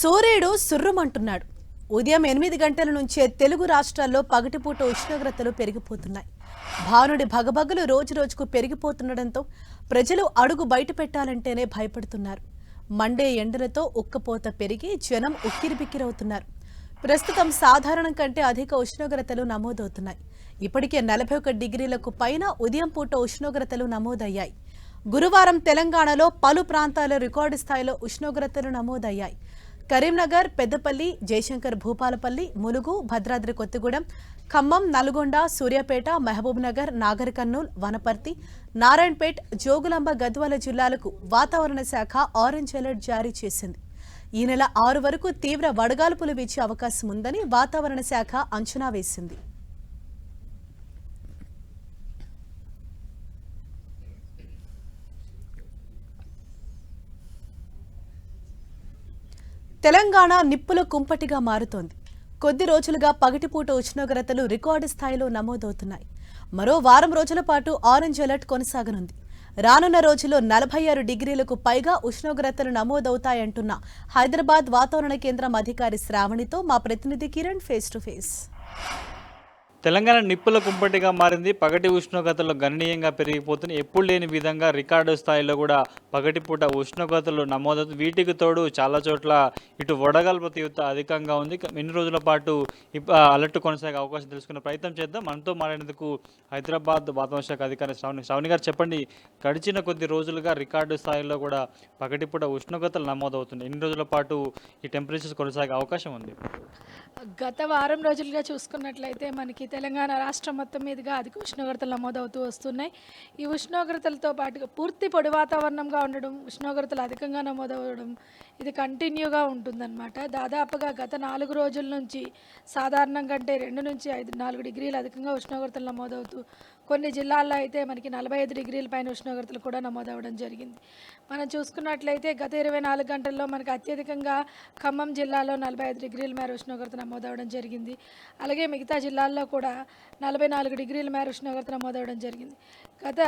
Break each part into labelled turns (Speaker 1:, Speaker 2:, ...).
Speaker 1: సూర్యుడు సుర్రుమంటున్నాడు. ఉదయం ఎనిమిది గంటల నుంచే తెలుగు రాష్ట్రాల్లో పగటిపూట ఉష్ణోగ్రతలు పెరిగిపోతున్నాయి. భానుడి భగభగలు రోజు రోజుకు పెరిగిపోతుండటంతో ప్రజలు అడుగు బయట పెట్టాలంటేనే భయపడుతున్నారు. మండే ఎండలతో ఉక్కపోత పెరిగి జనం ఉక్కిరిబిక్కిరవుతున్నారు. ప్రస్తుతం సాధారణం కంటే అధిక ఉష్ణోగ్రతలు నమోదవుతున్నాయి. ఇప్పటికే నలభై ఒక డిగ్రీలకు పైన ఉదయం పూట ఉష్ణోగ్రతలు నమోదయ్యాయి. గురువారం తెలంగాణలో పలు ప్రాంతాల్లో రికార్డు స్థాయిలో ఉష్ణోగ్రతలు నమోదయ్యాయి. కరీంనగర్ పెద్దపల్లి జయశంకర్ భూపాలపల్లి ములుగు భద్రాద్రి కొత్తగూడెం ఖమ్మం నల్గొండ సూర్యాపేట మహబూబ్ నగర్ నాగర్ కర్నూల్ వనపర్తి నారాయణపేట్ జోగులాంబ గద్వాల జిల్లాలకు వాతావరణ శాఖ ఆరెంజ్ అలర్ట్ జారీ చేసింది. ఈ నెల ఆరు వరకు తీవ్ర వడగాల్పులు వీచే అవకాశం ఉందని వాతావరణ శాఖ అంచనా వేసింది. తెలంగాణ నిప్పుల కుంపటిగా మారుతోంది. కొద్ది రోజులుగా పగటిపూట ఉష్ణోగ్రతలు రికార్డు స్థాయిలో నమోదవుతున్నాయి. మరో వారం రోజుల పాటు ఆరెంజ్ అలర్ట్ కొనసాగనుంది. రానున్న రోజుల్లో నలభై ఆరు డిగ్రీలకు పైగా ఉష్ణోగ్రతలు నమోదవుతాయంటున్న హైదరాబాద్ వాతావరణ కేంద్రం అధికారి శ్రావణితో మా ప్రతినిధి Kiran face to face
Speaker 2: Telangana నిప్పుల కుంపటిగా మారింది. పగటి ఉష్ణోగ్రతలు గణనీయంగా పెరిగిపోతున్నాయి. ఎప్పుడు లేని విధంగా రికార్డు స్థాయిలో కూడా పగటిపూట ఉష్ణోగ్రతలు నమోదవుతుంది వీటికి తోడు చాలా చోట్ల ఇటు వడగల్ప తీవ్రత అధికంగా ఉంది. ఎన్ని రోజుల పాటు అలర్ట్ కొనసాగే అవకాశం తెలుసుకునే ప్రయత్నం చేద్దాం. మనతో మాట్లాడేందుకు హైదరాబాద్ వాతావరణ శాఖ అధికారి శ్రావణి శ్రావణి గారు చెప్పండి. గడిచిన కొద్ది రోజులుగా రికార్డు స్థాయిలో కూడా పగటిపూట ఉష్ణోగ్రతలు నమోదవుతున్నాయి. ఎన్ని రోజుల పాటు ఈ టెంపరేచర్స్ కొనసాగే అవకాశం ఉంది.
Speaker 3: గత వారం రోజులుగా చూసుకున్నట్లయితే మనకి తెలంగాణ రాష్ట్రం మొత్తం మీదుగా అధిక ఉష్ణోగ్రతలు నమోదవుతూ వస్తున్నాయి. ఈ ఉష్ణోగ్రతలతో పాటుగా పూర్తి పొడి వాతావరణంగా ఉండడం ఉష్ణోగ్రతలు అధికంగా నమోదవడం ఇది కంటిన్యూగా ఉంటుందన్నమాట. దాదాపుగా గత నాలుగు రోజుల నుంచి సాధారణం కంటే రెండు నుంచి ఐదు నాలుగు డిగ్రీలు అధికంగా ఉష్ణోగ్రతలు నమోదవుతూ కొన్ని జిల్లాల్లో అయితే మనకి నలభై ఐదు డిగ్రీల పైన ఉష్ణోగ్రతలు కూడా నమోదవడం జరిగింది. మనం చూసుకున్నట్లయితే గత ఇరవై నాలుగు గంటల్లో మనకి అత్యధికంగా ఖమ్మం జిల్లాలో నలభై ఐదు డిగ్రీల మేర ఉష్ణోగ్రత నమోదవడం జరిగింది. అలాగే మిగతా జిల్లాల్లో కూడా నలభై నాలుగు డిగ్రీల మేర ఉష్ణోగ్రత నమోదవడం జరిగింది. గత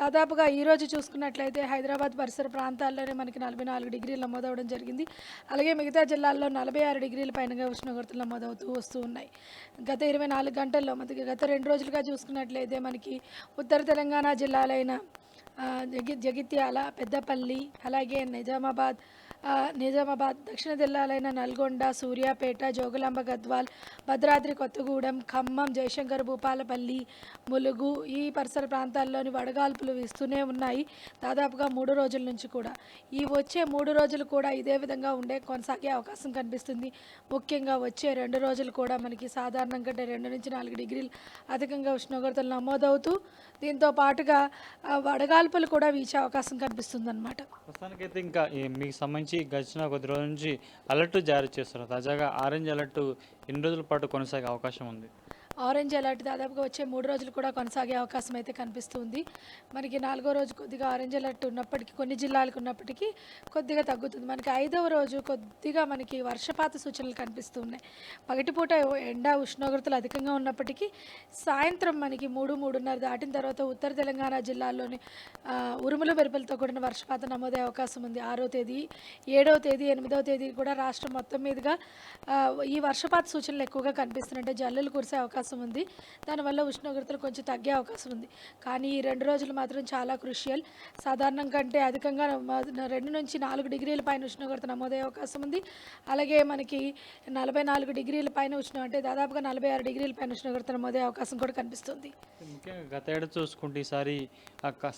Speaker 3: దాదాపుగా ఈ రోజు చూసుకున్నట్లయితే హైదరాబాద్ పరిసర ప్రాంతాల్లోనే మనకి నలభై నాలుగు డిగ్రీలు నమోదవడం జరిగింది. అలాగే మిగతా జిల్లాల్లో నలభై ఆరు డిగ్రీల పైనగా ఉష్ణోగ్రతలు నమోదవుతూ వస్తూ ఉన్నాయి. గత ఇరవై నాలుగు గంటల్లో మనకి గత రెండు రోజులుగా చూసుకున్నట్లయితే మనకి ఉత్తర తెలంగాణ జిల్లాలైన జగి జగిత్యాల పెద్దపల్లి అలాగే నిజామాబాద్ నిజామాబాద్ దక్షిణ జిల్లాలైన నల్గొండ సూర్యాపేట జోగులాంబ గద్వాల్ భద్రాద్రి కొత్తగూడెం ఖమ్మం జయశంకర్ భూపాలపల్లి ములుగు ఈ పరిసర ప్రాంతాల్లోని వడగాల్పులు వీస్తూనే ఉన్నాయి. దాదాపుగా మూడు రోజుల నుంచి కూడా. ఈ వచ్చే మూడు రోజులు కూడా ఇదే విధంగా ఉండే కొనసాగే అవకాశం కనిపిస్తుంది. ముఖ్యంగా వచ్చే రెండు రోజులు కూడా మనకి సాధారణం కంటే రెండు నుంచి నాలుగు డిగ్రీలు అధికంగా ఉష్ణోగ్రతలు నమోదవుతూ దీంతో పాటుగా వడగాల్పులు కూడా వీచే అవకాశం కనిపిస్తుంది
Speaker 2: ప్రస్తుతానికైతే ఇంకా మీకు సంబంధించి గడిచిన కొద్ది రోజుల నుంచి అలర్ట్ జారీ చేస్తున్నారు. తాజాగా ఆరెంజ్ అలర్ట్ ఎన్ని రోజుల పాటు కొనసాగే అవకాశం ఉంది.
Speaker 3: ఆరెంజ్ అలర్ట్ దాదాపుగా వచ్చే మూడు రోజులు కూడా కొనసాగే అవకాశం అయితే కనిపిస్తుంది. మనకి నాలుగో రోజు కొద్దిగా ఆరెంజ్ అలర్ట్ ఉన్నప్పటికీ కొన్ని జిల్లాలకు ఉన్నప్పటికీ కొద్దిగా తగ్గుతుంది. మనకి ఐదవ రోజు కొద్దిగా మనకి వర్షపాత సూచనలు కనిపిస్తున్నాయి. పగటిపూట ఎండ ఉష్ణోగ్రతలు అధికంగా ఉన్నప్పటికీ సాయంత్రం మనకి మూడు మూడున్నర దాటిన తర్వాత ఉత్తర తెలంగాణ జిల్లాల్లోని ఉరుముల ఉరుములు మెరుపులతో కూడిన వర్షపాతం నమోదే అవకాశం ఉంది. ఆరో తేదీ ఏడవ తేదీ ఎనిమిదవ తేదీ కూడా రాష్ట్రం మొత్తం మీదుగా ఈ వర్షపాత సూచనలు ఎక్కువగా కనిపిస్తున్నాయి. అంటే జల్లులు కురిసే అవకాశం ఉంది. దానివల్ల ఉష్ణోగ్రతలు కొంచెం తగ్గే అవకాశం ఉంది. కానీ ఈ రెండు రోజులు మాత్రం చాలా క్రుషియల్. సాధారణం కంటే అధికంగా రెండు నుంచి నాలుగు డిగ్రీల పైన ఉష్ణోగ్రత నమోదయ్యే అవకాశం ఉంది. అలాగే మనకి నలభై నాలుగు డిగ్రీల పైన ఉష్ణం అంటే దాదాపుగా నలభై ఆరు డిగ్రీల పైన ఉష్ణోగ్రత నమోదయ్యే అవకాశం కూడా కనిపిస్తుంది.
Speaker 2: ముఖ్యంగా గత ఏడాది చూసుకుంటే ఈసారి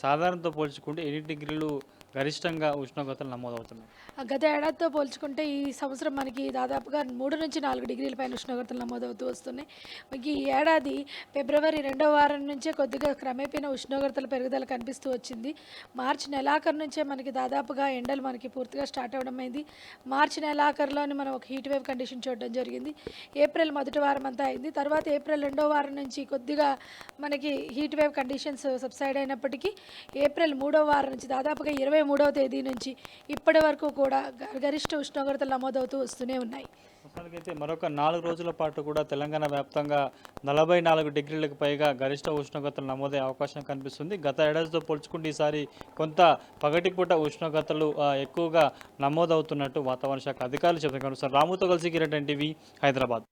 Speaker 2: సాధారణతో పోల్చుకుంటే ఎన్ని డిగ్రీలు గరిష్టంగా ఉష్ణోగ్రతలు నమోదవుతున్నాయి.
Speaker 3: గత ఏడాదితో పోల్చుకుంటే ఈ సంవత్సరం మనకి దాదాపుగా మూడు నుంచి నాలుగు డిగ్రీల పైన ఉష్ణోగ్రతలు నమోదవుతూ వస్తున్నాయి. మనకి ఈ ఏడాది ఫిబ్రవరి రెండవ వారం నుంచే కొద్దిగా క్రమేపీన ఉష్ణోగ్రతల పెరుగుదల కనిపిస్తూ వచ్చింది. మార్చి నెలాఖరు నుంచే మనకి దాదాపుగా ఎండలు మనకి పూర్తిగా స్టార్ట్ అవ్వడం అయింది. మార్చి నెలాఖరులోని మనం ఒక హీట్ వేవ్ కండిషన్ చూడడం జరిగింది. ఏప్రిల్ మొదటి వారం అంతా అయింది. తర్వాత ఏప్రిల్ రెండో వారం నుంచి కొద్దిగా మనకి హీట్ వేవ్ కండిషన్స్ సబ్సైడ్ అయినప్పటికీ ఏప్రిల్ మూడో వారం నుంచి దాదాపుగా ఇరవై మూడవ తేదీ నుంచి ఇప్పటి వరకు కూడా గ- గరిష్ట ఉష్ణోగ్రతలు నమోదవుతూ వస్తూనే ఉన్నాయి.
Speaker 2: అయితే మరొక నాలుగు రోజుల పాటు కూడా తెలంగాణ వ్యాప్తంగా నలభై నాలుగు డిగ్రీలకు పైగా గరిష్ట ఉష్ణోగ్రతలు నమోదే అవకాశం కనిపిస్తుంది. గత ఏడాదితో పోల్చుకుంటే ఈసారి కొంత పగటిపూట ఉష్ణోగ్రతలు ఎక్కువగా నమోదవుతున్నట్టు వాతావరణ శాఖ అధికారులు చెప్తున్నారు సార్ రాముతో కలిసి కిరణ్ టీవీ హైదరాబాద్.